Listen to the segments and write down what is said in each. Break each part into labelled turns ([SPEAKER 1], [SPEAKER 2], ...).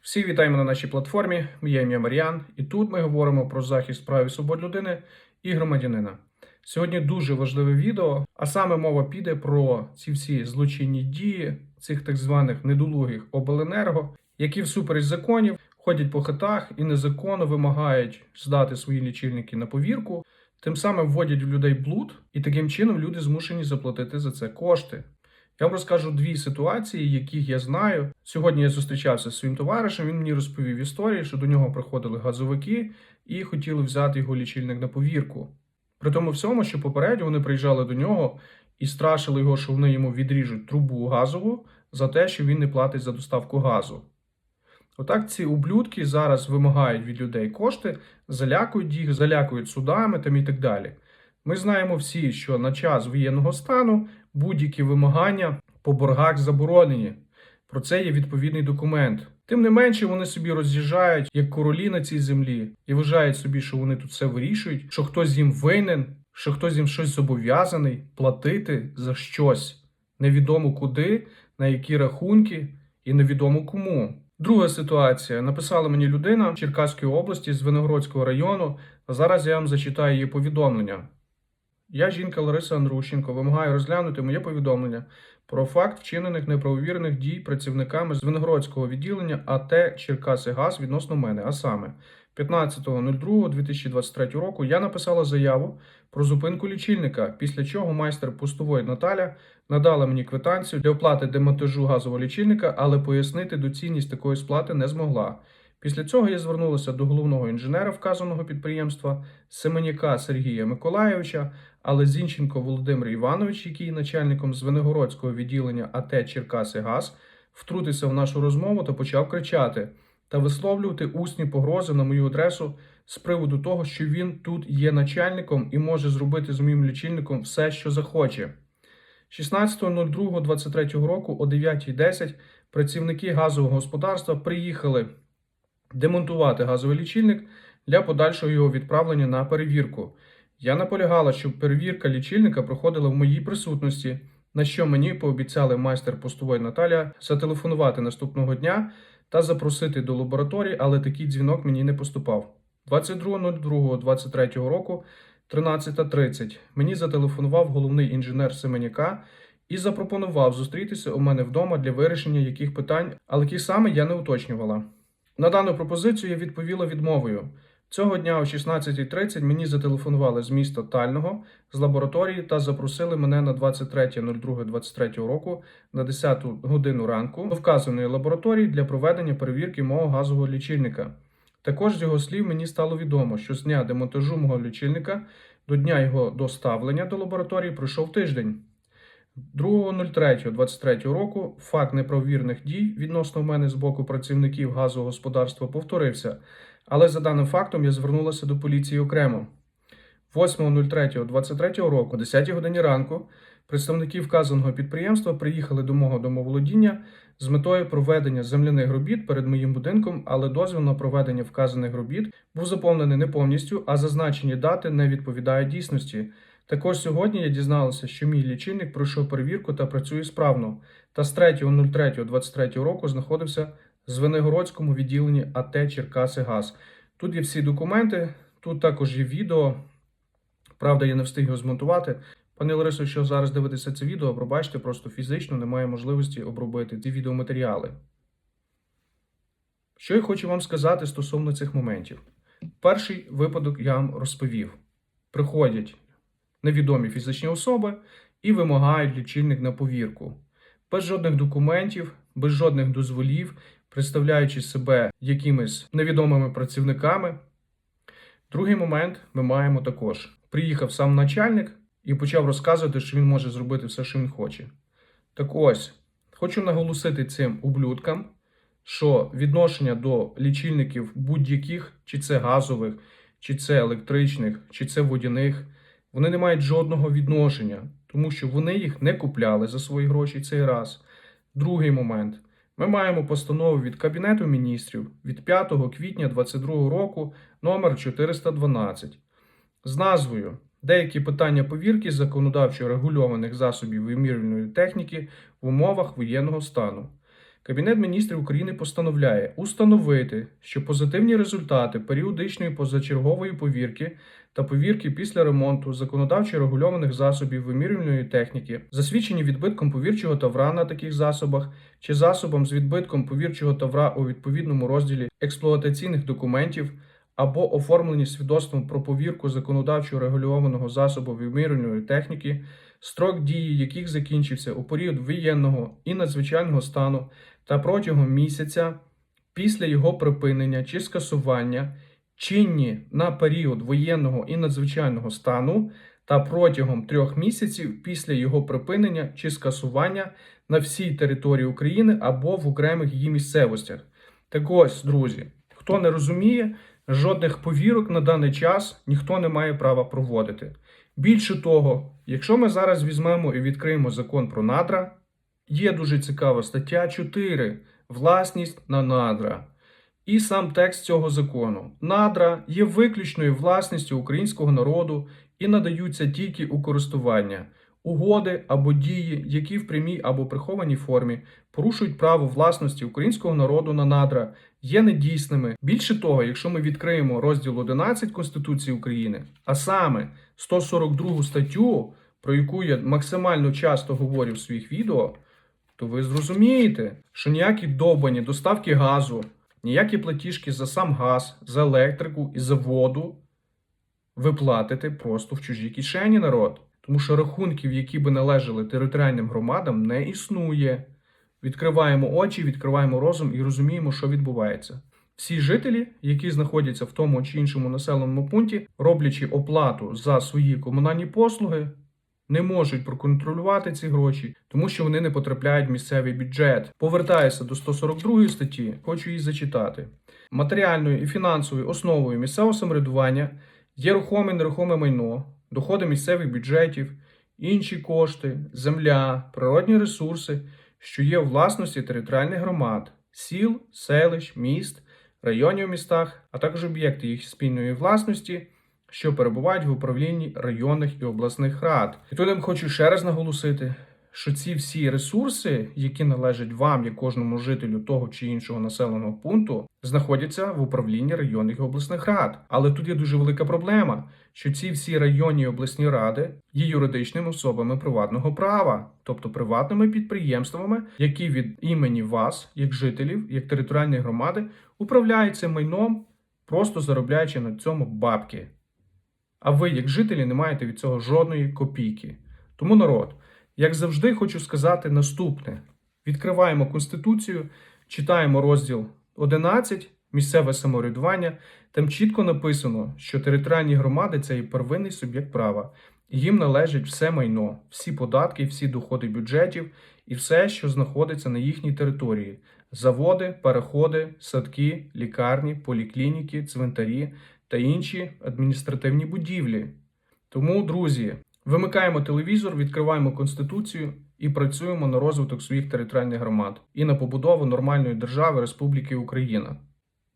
[SPEAKER 1] Всі вітаємо на нашій платформі. Моє ім'я Мар'ян, і тут ми говоримо про захист прав і свобод людини і громадянина. Сьогодні дуже важливе відео, а саме мова піде про ці всі злочинні дії цих так званих недолугих обленерго, які всупереч законів ходять по хатах і незаконно вимагають здати свої лічильники на повірку, тим самим вводять в людей блуд, і таким чином люди змушені заплатити за це кошти. Я вам розкажу дві ситуації, яких я знаю. Сьогодні я зустрічався з своїм товаришем. Він мені розповів історії, що до нього приходили газовики і хотіли взяти його лічильник на повірку. При тому всьому, що попередньо вони приїжджали до нього і страшили його, що вони йому відріжуть трубу газову за те, що він не платить за доставку газу. Отак ці ублюдки зараз вимагають від людей кошти, залякують їх, залякують судами там і так далі. Ми знаємо всі, що на час воєнного стану будь-які вимагання по боргах заборонені. Про це є відповідний документ. Тим не менше, вони собі роз'їжджають як королі на цій землі і вважають собі, що вони тут все вирішують, що хтось їм винен, що хтось їм щось зобов'язаний платити за щось. Невідомо куди, на які рахунки і невідомо кому. Друга ситуація. Написала мені людина Черкаської області з Виногородського району. А зараз я вам зачитаю її повідомлення. Я, жінка Лариса Андрущенко, вимагаю розглянути моє повідомлення про факт вчинених неправовірних дій працівниками з Виногородського відділення АТ Черкаси Газ відносно мене. А саме, 15.02.2023 року я написала заяву про зупинку лічильника, після чого майстер пустової Наталя надала мені квитанцію для оплати демонтажу газового лічильника, але пояснити доцільність такої сплати не змогла. Після цього я звернулася до головного інженера вказаного підприємства Семеняка Сергія Миколайовича, але Зінченко Володимир Іванович, який є начальником Звенигородського відділення АТ Черкаси Газ, втрутився в нашу розмову та почав кричати та висловлювати усні погрози на мою адресу з приводу того, що він тут є начальником і може зробити з моїм лічильником все, що захоче. 16.02.23 року о 9.10 працівники газового господарства приїхали демонтувати газовий лічильник для подальшого його відправлення на перевірку. Я наполягала, щоб перевірка лічильника проходила в моїй присутності, на що мені пообіцяли майстер постової Наталя зателефонувати наступного дня та запросити до лабораторії, але такий дзвінок мені не поступав. 22.02.23 року, 13.30, мені зателефонував головний інженер Семеняка і запропонував зустрітися у мене вдома для вирішення яких питань, але які саме я не уточнювала. На дану пропозицію я відповіла відмовою. Цього дня о 16.30 мені зателефонували з міста Тального з лабораторії та запросили мене на 23.02.23 року на 10 годину ранку до вказаної лабораторії для проведення перевірки мого газового лічильника. Також з його слів мені стало відомо, що з дня демонтажу мого лічильника до дня його доставлення до лабораторії пройшов тиждень. 2.03.23 року факт неправовірних дій відносно мене з боку працівників газового господарства повторився, але за даним фактом я звернулася до поліції окремо. 8.03.23 року, о 10 годині ранку, представники вказаного підприємства приїхали до мого домоволодіння з метою проведення земляних робіт перед моїм будинком, але дозвіл на проведення вказаних робіт був заповнений не повністю, а зазначені дати не відповідають дійсності. Також сьогодні я дізналася, що мій лічильник пройшов перевірку та працює справно, та з 3.03.23 року знаходився в Звенигородському відділенні АТ Черкаси Газ. Тут є всі документи, тут також є відео. Правда, я не встиг його змонтувати. Пане Ларисо, що зараз дивитеся це відео, пробачте, просто фізично немає можливості обробити ці відеоматеріали. Що я хочу вам сказати стосовно цих моментів. Перший випадок я вам розповів: приходять невідомі фізичні особи і вимагають лічильник на повірку. Без жодних документів, без жодних дозволів, представляючи себе якимись невідомими працівниками. Другий момент ми маємо також. Приїхав сам начальник і почав розказувати, що він може зробити все, що він хоче. Так ось, хочу наголосити цим ублюдкам, що відношення до лічильників будь-яких, чи це газових, чи це електричних, чи це водяних, вони не мають жодного відношення, тому що вони їх не купляли за свої гроші цей раз. Другий момент. Ми маємо постанову від Кабінету міністрів від 5 квітня 2022 року номер 412 з назвою Деякі питання повірки законодавчо регульованих засобів вимірювальної техніки в умовах воєнного стану. Кабінет міністрів України постановляє установити, що позитивні результати періодичної позачергової повірки та повірки після ремонту законодавчо регульованих засобів вимірювальної техніки, засвідчені відбитком повірчого тавра на таких засобах чи засобом з відбитком повірчого тавра у відповідному розділі експлуатаційних документів або оформлені свідоцтвом про повірку законодавчо регульованого засобу вимірювальної техніки, строк дії яких закінчився у період воєнного і надзвичайного стану та протягом місяця після його припинення чи скасування, чинні на період воєнного і надзвичайного стану та протягом трьох місяців після його припинення чи скасування на всій території України або в окремих її місцевостях. Так ось, друзі, хто не розуміє, жодних повірок на даний час ніхто не має права проводити. Більше того, якщо ми зараз візьмемо і відкриємо закон про надра, є дуже цікава стаття 4 власність на надра. І сам текст цього закону. Надра є виключною власністю українського народу і надаються тільки у користування. Угоди або дії, які в прямій або прихованій формі порушують право власності українського народу на надра, є недійсними. Більше того, якщо ми відкриємо розділ 11 Конституції України, а саме 142 статтю, про яку я максимально часто говорю в своїх відео, то ви зрозумієте, що ніякі довбані доставки газу, ніякі платіжки за сам газ, за електрику і за воду ви платите просто в чужій кишені народ. Тому що рахунків, які би належали територіальним громадам, не існує. Відкриваємо очі, відкриваємо розум і розуміємо, що відбувається. Всі жителі, які знаходяться в тому чи іншому населеному пункті, роблячи оплату за свої комунальні послуги, не можуть проконтролювати ці гроші, тому що вони не потрапляють в місцевий бюджет. Повертаюся до 142 статті, хочу її зачитати. Матеріальною і фінансовою основою місцевого самоврядування є рухоме нерухоме майно, доходи місцевих бюджетів, інші кошти, земля, природні ресурси, що є у власності територіальних громад, сіл, селищ, міст, районів містах, а також об'єкти їх спільної власності, що перебувають в управлінні районних і обласних рад. І тут я хочу ще раз наголосити, що ці всі ресурси, які належать вам, як кожному жителю того чи іншого населеного пункту, знаходяться в управлінні районних і обласних рад. Але тут є дуже велика проблема, що ці всі районні і обласні ради є юридичними особами приватного права, тобто приватними підприємствами, які від імені вас, як жителів, як територіальної громади, управляють цим майном, просто заробляючи на цьому бабки. А ви, як жителі, не маєте від цього жодної копійки. Тому народ. Як завжди, хочу сказати наступне: відкриваємо Конституцію, читаємо розділ 11, місцеве самоврядування. Там чітко написано, що територіальні громади це і первинний суб'єкт права, їм належить все майно, всі податки, всі доходи бюджетів і все, що знаходиться на їхній території: заводи, переходи, садки, лікарні, поліклініки, цвинтарі та інші адміністративні будівлі. Тому, друзі, Вимикаємо телевізор, відкриваємо конституцію і працюємо на розвиток своїх територіальних громад і на побудову нормальної держави Республіки Україна.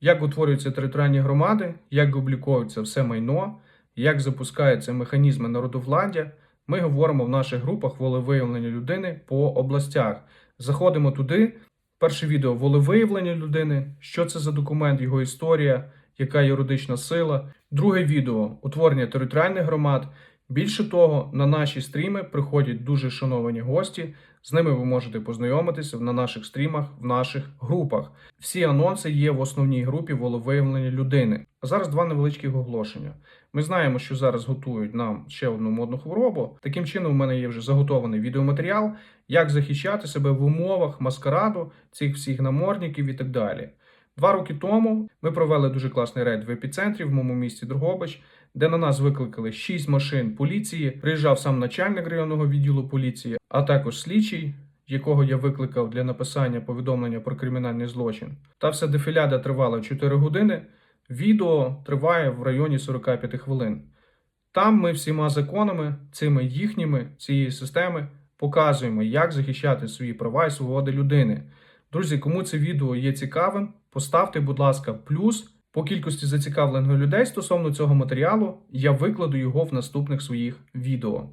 [SPEAKER 1] Як утворюються територіальні громади, як обліковується все майно, як запускаються механізми народовладдя, ми говоримо в наших групах волевиявлення людини по областях. Заходимо туди. Перше відео волевиявлення людини, що це за документ, його історія, яка юридична сила. Друге відео утворення територіальних громад. Більше того, на наші стріми приходять дуже шановані гості. З ними ви можете познайомитися на наших стрімах, в наших групах. Всі анонси є в основній групі волевиявлення людини. А зараз два невеличких оголошення. Ми знаємо, що зараз готують нам ще одну модну хворобу. Таким чином, у мене є вже заготований відеоматеріал, як захищати себе в умовах маскараду, цих всіх намордників і так далі. Два роки тому ми провели дуже класний рейд в епіцентрі в моєму місті Другобич, де на нас викликали 6 машин поліції. Приїжджав сам начальник районного відділу поліції, а також слідчий, якого я викликав для написання повідомлення про кримінальний злочин. Та вся дефіляда тривала 4 години. Відео триває в районі 45 хвилин. Там ми всіма законами, цими їхніми цієї системи, показуємо, як захищати свої права і свободи людини. Друзі, кому це відео є цікавим, поставте, будь ласка, плюс. По кількості зацікавлених людей стосовно цього матеріалу я викладу його в наступних своїх відео.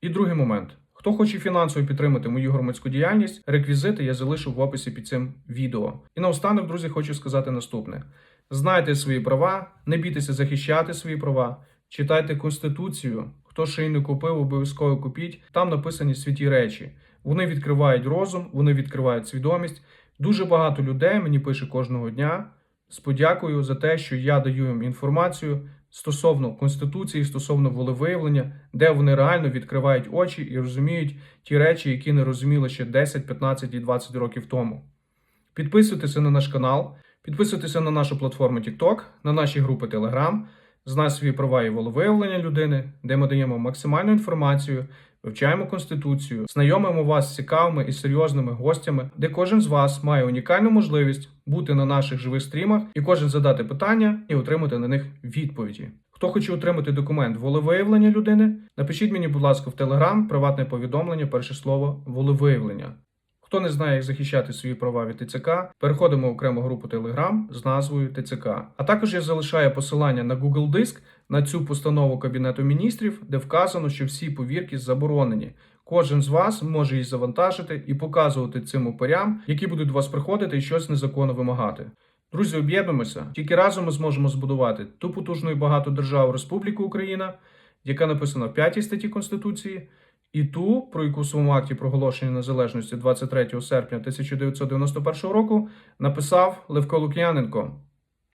[SPEAKER 1] І другий момент. Хто хоче фінансово підтримати мою громадську діяльність, реквізити я залишу в описі під цим відео. І наостанок, друзі, хочу сказати наступне: знайте свої права, не бійтеся захищати свої права, читайте Конституцію. Хто ще й не купив, обов'язково купіть. Там написані святі речі. Вони відкривають розум, вони відкривають свідомість. Дуже багато людей мені пише кожного дня з подякою за те, що я даю їм інформацію стосовно конституції, стосовно волевиявлення, де вони реально відкривають очі і розуміють ті речі, які не розуміли ще 10, 15 і 20 років тому. Підписуйтеся на наш канал, підписуйтеся на нашу платформу TikTok, на наші групи Telegram, знай свої права і волевиявлення людини, де ми даємо максимальну інформацію, вивчаємо конституцію, знайомимо вас з цікавими і серйозними гостями, де кожен з вас має унікальну можливість бути на наших живих стрімах і кожен задати питання і отримати на них відповіді. Хто хоче отримати документ волевиявлення людини, напишіть мені, будь ласка, в Telegram приватне повідомлення, перше слово волевиявлення. Хто не знає, як захищати свої права від ТЦК, переходимо в окрему групу Telegram з назвою ТЦК. А також я залишаю посилання на Google Диск на цю постанову Кабінету міністрів, де вказано, що всі повірки заборонені. Кожен з вас може її завантажити і показувати цим упорям, які будуть до вас приходити і щось незаконно вимагати. Друзі, об'єднуємося. Тільки разом ми зможемо збудувати ту потужну і багату державу Республіку Україна, яка написана в 5 статті Конституції, і ту, про яку в своєму акті проголошення незалежності 23 серпня 1991 року написав Левко Лук'яненко.